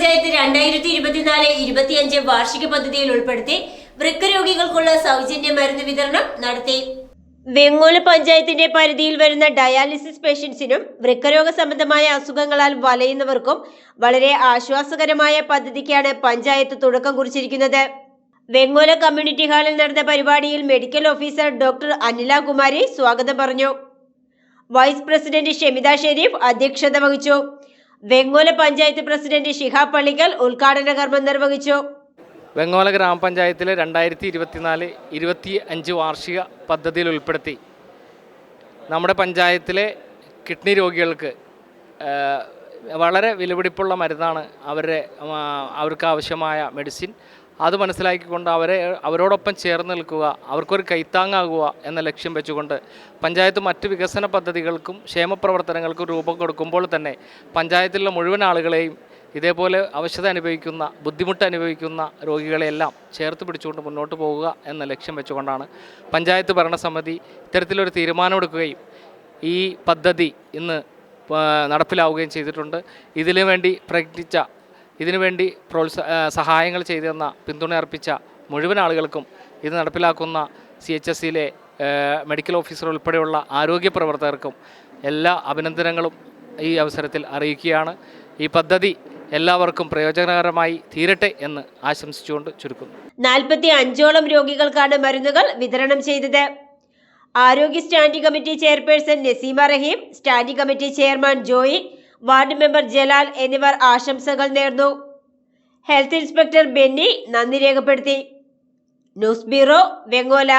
പഞ്ചായത്ത് രണ്ടായിരത്തി ഇരുപത്തിനാല് ഇരുപത്തിയഞ്ച് വാർഷിക പദ്ധതിയിൽ ഉൾപ്പെടുത്തി വൃക്കരോഗികൾക്കുള്ള സൗജന്യ മരുന്ന് വിതരണം നടത്തി. വെങ്ങോല പഞ്ചായത്തിന്റെ പരിധിയിൽ വരുന്ന ഡയാലിസിസ് പേഷ്യൻസിനും വൃക്കരോഗ സംബന്ധമായ അസുഖങ്ങളാൽ വലയുന്നവർക്കും വളരെ ആശ്വാസകരമായ പദ്ധതിക്കാണ് പഞ്ചായത്ത് തുടക്കം കുറിച്ചിരിക്കുന്നത്. വെങ്ങോല കമ്മ്യൂണിറ്റി ഹാളിൽ നടന്ന പരിപാടിയിൽ medical officer doctor Anila Kumari സ്വാഗതം പറഞ്ഞു. വൈസ് പ്രസിഡന്റ് ഷെമിത ഷെരീഫ് അധ്യക്ഷത വഹിച്ചു. വെങ്ങോല പഞ്ചായത്ത് പ്രസിഡന്റ് ഷിഹാബ് പള്ളിക്കൽ ഉദ്ഘാടന കർമ്മം നിർവഹിച്ചു. വെങ്ങോല ഗ്രാമപഞ്ചായത്തിലെ രണ്ടായിരത്തി ഇരുപത്തിനാല് ഇരുപത്തി അഞ്ച് വാർഷിക പദ്ധതിയിൽ ഉൾപ്പെടുത്തി. നമ്മുടെ പഞ്ചായത്തിലെ കിഡ്നി രോഗികൾക്ക് വളരെ വിലപിടിപ്പുള്ള മരുന്നാണ് അവരുടെ അവർക്ക് ആവശ്യമായ മെഡിസിൻ. അത് മനസ്സിലാക്കിക്കൊണ്ട് അവരെ അവരോടൊപ്പം ചേർന്ന് നിൽക്കുക അവർക്കൊരു കൈത്താങ്ങാകുക എന്ന ലക്ഷ്യം വെച്ചുകൊണ്ട് പഞ്ചായത്ത് മറ്റ് വികസന പദ്ധതികൾക്കും ക്ഷേമപ്രവർത്തനങ്ങൾക്കും രൂപം കൊടുക്കുമ്പോൾ തന്നെ പഞ്ചായത്തിലുള്ള മുഴുവൻ ആളുകളെയും ഇതേപോലെ അവശത അനുഭവിക്കുന്ന ബുദ്ധിമുട്ട് അനുഭവിക്കുന്ന രോഗികളെയെല്ലാം ചേർത്ത് പിടിച്ചുകൊണ്ട് മുന്നോട്ട് പോകുക എന്ന ലക്ഷ്യം വെച്ചുകൊണ്ടാണ് പഞ്ചായത്ത് ഭരണസമിതി ഇത്തരത്തിലൊരു തീരുമാനമെടുക്കുകയും ഈ പദ്ധതി ഇന്ന് നടപ്പിലാവുകയും ചെയ്തിട്ടുണ്ട്. ഇതിനു വേണ്ടി പ്രയത്നിച്ച ഇതിനുവേണ്ടി പ്രോത്സാ സഹായങ്ങൾ ചെയ്തു തന്ന പിന്തുണ അർപ്പിച്ച മുഴുവൻ ആളുകൾക്കും ഇത് നടപ്പിലാക്കുന്ന സി എച്ച് എസ് സിയിലെ മെഡിക്കൽ ഓഫീസർ ഉൾപ്പെടെയുള്ള ആരോഗ്യ പ്രവർത്തകർക്കും എല്ലാ അഭിനന്ദനങ്ങളും ഈ അവസരത്തിൽ അറിയിക്കുകയാണ്. ഈ പദ്ധതി എല്ലാവർക്കും പ്രയോജനകരമായി തീരട്ടെ എന്ന് ആശംസിച്ചുകൊണ്ട് ചുരുക്കുന്നു. നാൽപ്പത്തി അഞ്ചോളം രോഗികൾക്കാണ് മരുന്നുകൾ വിതരണം ചെയ്തത്. ആരോഗ്യ standing committee chairperson Naseema Rahim standing committee chairman Joy ward member Jalal എന്നിവർ ആശംസകൾ നേർന്നു. ഹെൽത്ത് ഇൻസ്പെക്ടർ ബെന്നി നന്ദി രേഖപ്പെടുത്തി. News bureau Vengola.